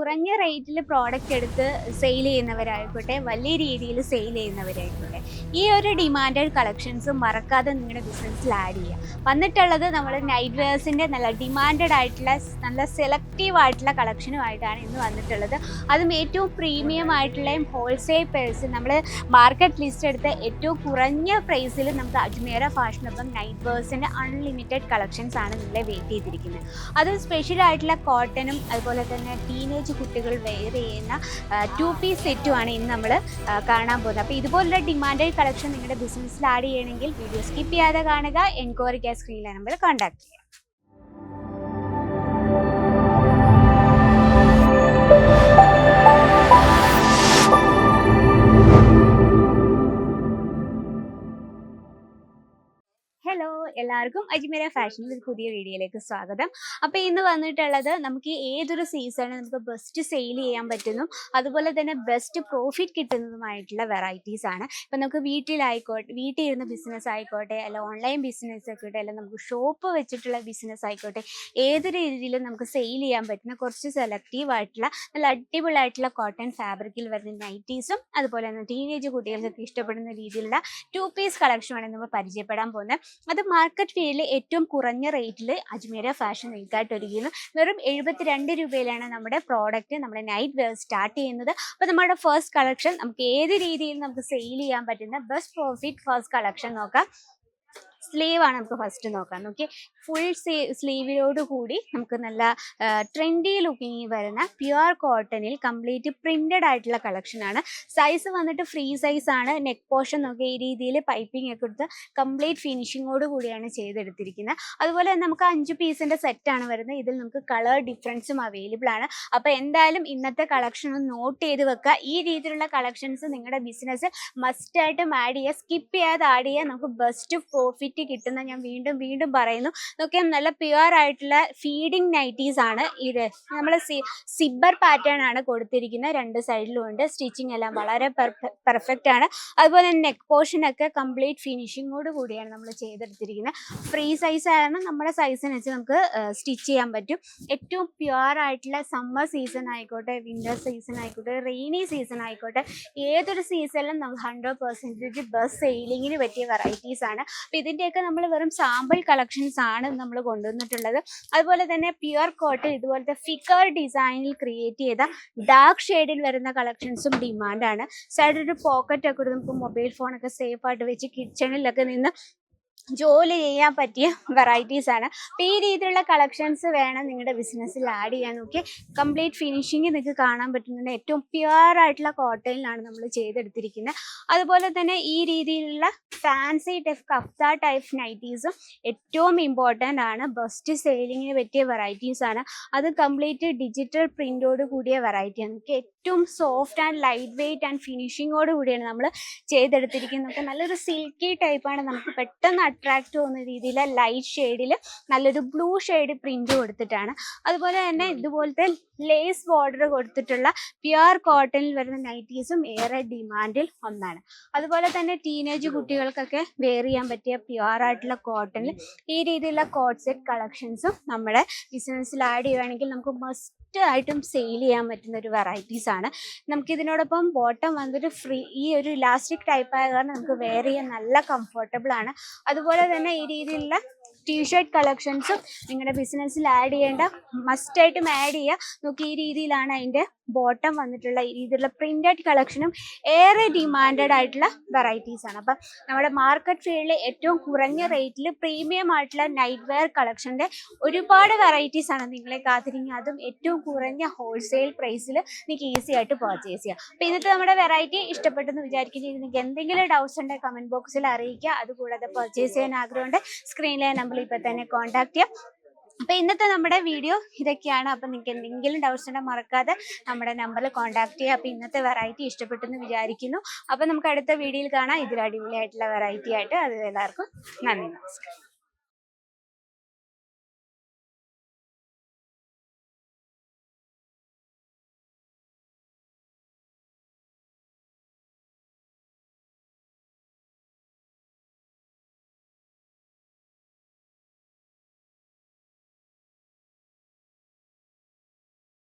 കുറഞ്ഞ റേറ്റിൽ പ്രോഡക്റ്റ് എടുത്ത് സെയിൽ ചെയ്യുന്നവരായിക്കോട്ടെ വലിയ രീതിയിൽ സെയിൽ ചെയ്യുന്നവരായിക്കോട്ടെ ഈ ഒരു ഡിമാൻഡഡ് കളക്ഷൻസ് മറക്കാതെ നിങ്ങളുടെ ബിസിനസ്സിൽ ആഡ് ചെയ്യുക. വന്നിട്ടുള്ളത് നമ്മൾ നൈറ്റ് വെയർസിന്റെ നല്ല ഡിമാൻഡഡ് ആയിട്ടുള്ള നല്ല നല്ല സെലക്റ്റീവ് ആയിട്ടുള്ള കളക്ഷനുമായിട്ടാണ് ഇന്ന് വന്നിട്ടുള്ളത്. അതും ഏറ്റവും പ്രീമിയം ആയിട്ടുള്ളതും ഹോൾസെയിൽ പ്രൈസ് നമ്മൾ മാർക്കറ്റ് ലിസ്റ്റ് എടുത്ത് ഏറ്റവും കുറഞ്ഞ പ്രൈസിൽ നമുക്ക് അജ്മേര ഫാഷനൊപ്പം നൈറ്റ് വേഴ്സിന്റെ അൺലിമിറ്റഡ് കളക്ഷൻസ് ആണ് നിങ്ങളെ വെയിറ്റ് ചെയ്തിരിക്കുന്നത്. അത് സ്പെഷ്യൽ ആയിട്ടുള്ള കോട്ടനും അതുപോലെ തന്നെ ടീനേജ് കുട്ടികൾ വെയർ ചെയ്യുന്ന ടു പീസ് സെറ്റും ആണ് ഇന്ന് നമ്മൾ കാണാൻ പോകുന്നത്. അപ്പോൾ ഇതുപോലുള്ള ഡിമാൻഡഡ് കളക്ഷൻ നിങ്ങളുടെ ബിസിനസ്സിൽ ആഡ് ചെയ്യണമെങ്കിൽ വീഡിയോ സ്കിപ്പ് ചെയ്യാതെ കാണുക എൻക്വയറിക്ക് സ്ക്രീനിലെ നമ്പർ കോൺടാക്ട് ചെയ്യുക. എല്ലാവർക്കും അജ്മീര ഫാഷനിൽ ഒരു പുതിയ വീഡിയോയിലേക്ക് സ്വാഗതം. അപ്പോൾ ഇന്ന് വന്നിട്ടുള്ളത് നമുക്ക് ഏതൊരു സീസണിൽ നമുക്ക് ബെസ്റ്റ് സെയിൽ ചെയ്യാൻ പറ്റുന്നു. അതുപോലെ തന്നെ ബെസ്റ്റ് പ്രോഫിറ്റ് കിട്ടുന്നതുമായിട്ടുള്ള വെറൈറ്റീസ് ആണ്. ഇപ്പം നമുക്ക് വീട്ടിലായിക്കോട്ടെ വീട്ടിൽ ഇരുന്ന് ബിസിനസ് ആയിക്കോട്ടെ അല്ല ഓൺലൈൻ ബിസിനസ് ആയിക്കോട്ടെ അല്ല നമുക്ക് ഷോപ്പ് വെച്ചിട്ടുള്ള ബിസിനസ് ആയിക്കോട്ടെ ഏത് രീതിയിലും നമുക്ക് സെയിൽ ചെയ്യാൻ പറ്റുന്ന കുറച്ച് സെലക്റ്റീവ് ആയിട്ടുള്ള നല്ല അടിപൊളിയായിട്ടുള്ള കോട്ടൺ ഫാബ്രിക്കിൽ വരുന്ന നൈറ്റീസും അതുപോലെ തന്നെ ടീനേജ് കുട്ടികൾക്കൊക്കെ ഇഷ്ടപ്പെടുന്ന രീതിയിലുള്ള ടു പീസ് കളക്ഷൻ ആണ് നമ്മൾ പരിചയപ്പെടാൻ പോകുന്നത്. അത് മാർക്കറ്റ് ഫീൽഡിൽ ഏറ്റവും കുറഞ്ഞ റേറ്റിൽ അജ്മീര ഫാഷൻ നിൽക്കായിട്ട് ഒരുക്കുന്നു വെറും എഴുപത്തിരണ്ട് രൂപയിലാണ് നമ്മുടെ പ്രോഡക്റ്റ് നമ്മുടെ നൈറ്റ് വെയർ സ്റ്റാർട്ട് ചെയ്യുന്നത്. അപ്പോൾ നമ്മുടെ ഫസ്റ്റ് കളക്ഷൻ നമുക്ക് ഏത് രീതിയിൽ നമുക്ക് സെയിൽ ചെയ്യാൻ പറ്റുന്ന ബെസ്റ്റ് പ്രോഫിറ്റ് ഫസ്റ്റ് കളക്ഷൻ നോക്കാം. സ്ലീവ് ആണ് നമുക്ക് ഫസ്റ്റ് നോക്കാം. നോക്കി ഫുൾ സ്ലീവിലോട് കൂടി നമുക്ക് നല്ല ട്രെൻഡി ലുക്കിങ് വരുന്ന പ്യുവർ കോട്ടണിൽ കംപ്ലീറ്റ് പ്രിന്റഡ് ആയിട്ടുള്ള കളക്ഷൻ ആണ്. സൈസ് വന്നിട്ട് ഫ്രീ സൈസ് ആണ്. നെക്ക് പോർഷൻ നോക്കി ഈ രീതിയിൽ പൈപ്പിംഗ് ഒക്കെ എടുത്ത് കംപ്ലീറ്റ് ഫിനിഷിങ്ങോട് കൂടിയാണ് ചെയ്തെടുത്തിരിക്കുന്നത്. അതുപോലെ തന്നെ നമുക്ക് അഞ്ച് പീസിന്റെ സെറ്റ് ആണ് വരുന്നത്. ഇതിൽ നമുക്ക് കളർ ഡിഫറൻസും അവൈലബിൾ ആണ്. അപ്പോൾ എന്തായാലും ഇന്നത്തെ കളക്ഷൻ ഒന്ന് നോട്ട് ചെയ്ത് വെക്കുക. ഈ രീതിയിലുള്ള കളക്ഷൻസ് നിങ്ങളുടെ ബിസിനസ് മസ്റ്റായിട്ടും ആഡ് ചെയ്യുക. സ്കിപ്പ് ചെയ്യാതെ ആഡ് ചെയ്യുക. നമുക്ക് ബെസ്റ്റ് പ്രോഫിറ്റ് കിട്ടുന്ന ഞാൻ വീണ്ടും വീണ്ടും പറയുന്നു. നോക്കിയാൽ നല്ല പ്യുവർ ആയിട്ടുള്ള ഫീഡിങ് നൈറ്റീസ് ആണ് ഇത്. നമ്മൾ സിബർ പാറ്റേൺ ആണ് കൊടുത്തിരിക്കുന്നത് രണ്ട് സൈഡിലും ഉണ്ട്. സ്റ്റിച്ചിങ് എല്ലാം വളരെ പെർഫെക്റ്റ് ആണ്. അതുപോലെ തന്നെ നെക്ക് പോർഷൻ ഒക്കെ കംപ്ലീറ്റ് ഫിനിഷിങ്ങോട് കൂടിയാണ് നമ്മൾ ചെയ്തെടുത്തിരിക്കുന്നത്. ഫ്രീ സൈസ് ആയിരുന്നു നമ്മുടെ സൈസിനനുസരിച്ച് നമുക്ക് സ്റ്റിച്ച് ചെയ്യാൻ പറ്റും. ഏറ്റവും പ്യുവർ ആയിട്ടുള്ള സമ്മർ സീസൺ ആയിക്കോട്ടെ വിന്റർ സീസൺ ആയിക്കോട്ടെ റെയിനി സീസൺ ആയിക്കോട്ടെ ഏതൊരു സീസണിലും നമുക്ക് ഹൺഡ്രഡ് പെർസെന്റേജ് ബസ് സെയിലിങ്ങിന് പറ്റിയ വെറൈറ്റീസ് ആണ്. അപ്പോൾ ഇതിന്റെയൊക്കെ നമ്മൾ വെറും സാമ്പിൾ കളക്ഷൻസ് ആണ് നമ്മൾ കൊണ്ടുവന്നിട്ടുള്ളത്. അതുപോലെ തന്നെ പ്യുർ കോട്ടൺ ഇതുപോലത്തെ ഫിക്കർ ഡിസൈനിൽ ക്രിയേറ്റ് ചെയ്ത ഡാർക്ക് ഷെയ്ഡിൽ വരുന്ന കളക്ഷൻസും ഡിമാൻഡാണ് സൈഡിൽ ഒരു പോക്കറ്റ് ഒക്കെ നമുക്ക് മൊബൈൽ ഫോണൊക്കെ സേഫ് ആയിട്ട് വെച്ച് കിച്ചണിലൊക്കെ നിന്ന് ജോലി ചെയ്യാൻ പറ്റിയ വെറൈറ്റീസ് ആണ്. അപ്പോൾ ഈ രീതിയിലുള്ള കളക്ഷൻസ് വേണം നിങ്ങളുടെ ബിസിനസ്സിൽ ആഡ് ചെയ്യാൻ. നോക്കി കംപ്ലീറ്റ് ഫിനിഷിങ് നിങ്ങൾക്ക് കാണാൻ പറ്റുന്നുണ്ട്. ഏറ്റവും പ്യുവർ ആയിട്ടുള്ള കോട്ടണിലാണ് നമ്മൾ ചെയ്തെടുത്തിരിക്കുന്നത് അതുപോലെ തന്നെ ഈ രീതിയിലുള്ള ഫാൻസി ടൈപ്പ് കഫ്ത ടൈപ്പ് നൈറ്റീസും ഏറ്റവും ഇമ്പോർട്ടന്റ് ആണ്. ബെസ്റ്റ് സെയിലിങ്ങിന് പറ്റിയ വെറൈറ്റീസ് ആണ്. അത് കംപ്ലീറ്റ് ഡിജിറ്റൽ പ്രിന്റോട് കൂടിയ വെറൈറ്റിയാണ് നമുക്ക് ഏറ്റവും soft and light weight and ഫിനിഷിങ്ങോട് കൂടിയാണ് നമ്മൾ ചെയ്തെടുത്തിരിക്കുന്നത് നമുക്ക് നല്ലൊരു സിൽക്കി ടൈപ്പാണ് നമുക്ക് പെട്ടെന്ന് അട്രാക്റ്റ് തോന്നുന്ന രീതിയിൽ ലൈറ്റ് ഷെയ്ഡിൽ നല്ലൊരു ബ്ലൂ ഷെയ്ഡ് പ്രിന്റ് കൊടുത്തിട്ടാണ്. അതുപോലെ തന്നെ ഇതുപോലത്തെ ലേസ് ബോർഡർ കൊടുത്തിട്ടുള്ള പ്യുവർ കോട്ടണിൽ വരുന്ന നൈറ്റീസും ഏറെ ഡിമാൻഡിൽ ഒന്നാണ്. അതുപോലെ തന്നെ ടീനേജ് കുട്ടികൾക്കൊക്കെ വെയർ ചെയ്യാൻ പറ്റിയ പ്യുവർ ആയിട്ടുള്ള കോട്ടണിൽ ഈ രീതിയിലുള്ള കോട്ട് സെറ്റ് കളക്ഷൻസും നമ്മുടെ ബിസിനസ്സിൽ ആഡ് ചെയ്യുകയാണെങ്കിൽ നമുക്ക് മസ്റ്റ് ആയിട്ടും സെയിൽ ചെയ്യാൻ പറ്റുന്ന ഒരു വെറൈറ്റീസ് ആണ്. നമുക്ക് ഇതിനോടൊപ്പം ബോട്ടം വന്നിട്ട് ഫ്രീ ഈ ഒരു ഇലാസ്റ്റിക് ടൈപ്പ് ആയ കാരണം നമുക്ക് വെയർ ചെയ്യാൻ നല്ല കംഫർട്ടബിൾ ആണ്. അതുപോലെ തന്നെ ഈ രീതിയിലുള്ള ടീഷർട്ട് കളക്ഷൻസും നിങ്ങളുടെ ബിസിനസ്സിൽ ആഡ് ചെയ്യേണ്ട മസ്റ്റായിട്ടും ആഡ് ചെയ്യുക. നോക്കി ഈ രീതിയിലാണ് അതിന്റെ ബോട്ടം വന്നിട്ടുള്ള രീതിയിലുള്ള പ്രിന്റഡ് കളക്ഷനും ഏറെ ഡിമാൻഡഡ് ആയിട്ടുള്ള വെറൈറ്റീസ് ആണ്. അപ്പം നമ്മുടെ മാർക്കറ്റ് ഫീൽഡിൽ ഏറ്റവും കുറഞ്ഞ റേറ്റിൽ പ്രീമിയം ആയിട്ടുള്ള നൈറ്റ് വെയർ കളക്ഷന്റെ ഒരുപാട് വെറൈറ്റീസ് ആണ് നിങ്ങളെ കാത്തിരിക്കുക അതും ഏറ്റവും കുറഞ്ഞ ഹോൾസെയിൽ പ്രൈസിൽ നിങ്ങൾക്ക് ഈസി ആയിട്ട് പർച്ചേസ് ചെയ്യാം. അപ്പോൾ ഇന്നത്തെ നമ്മുടെ വെറൈറ്റി ഇഷ്ടപ്പെട്ടെന്ന് വിചാരിക്കുന്നത് നിങ്ങൾക്ക് എന്തെങ്കിലും ഡൗട്ട്സ് ഉണ്ടെങ്കിൽ കമന്റ് ബോക്സിൽ അറിയിക്കുക. അതുകൂടാതെ പർച്ചേസ് ചെയ്യാൻ ആഗ്രഹമുണ്ട് സ്ക്രീനിലെ നമ്പറിൽ ഇപ്പോൾ തന്നെ കോൺടാക്ട് ചെയ്യാം. അപ്പോൾ ഇന്നത്തെ നമ്മുടെ വീഡിയോ ഇതൊക്കെയാണ്. അപ്പൊ നിങ്ങൾക്ക് എന്തെങ്കിലും ഡൗട്ട്സ് ഉണ്ടെങ്കിൽ മറക്കാതെ നമ്മുടെ നമ്പറിൽ കോൺടാക്ട് ചെയ്യുക. അപ്പൊ ഇന്നത്തെ വെറൈറ്റി ഇഷ്ടപ്പെട്ടെന്ന് വിചാരിക്കുന്നു. അപ്പൊ നമുക്ക് അടുത്ത വീഡിയോയിൽ കാണാം. ഇതിൽ അടിപൊളിയായിട്ടുള്ള വെറൈറ്റി ആയിട്ട്. അത് എല്ലാവർക്കും നന്ദി നമസ്കാരം.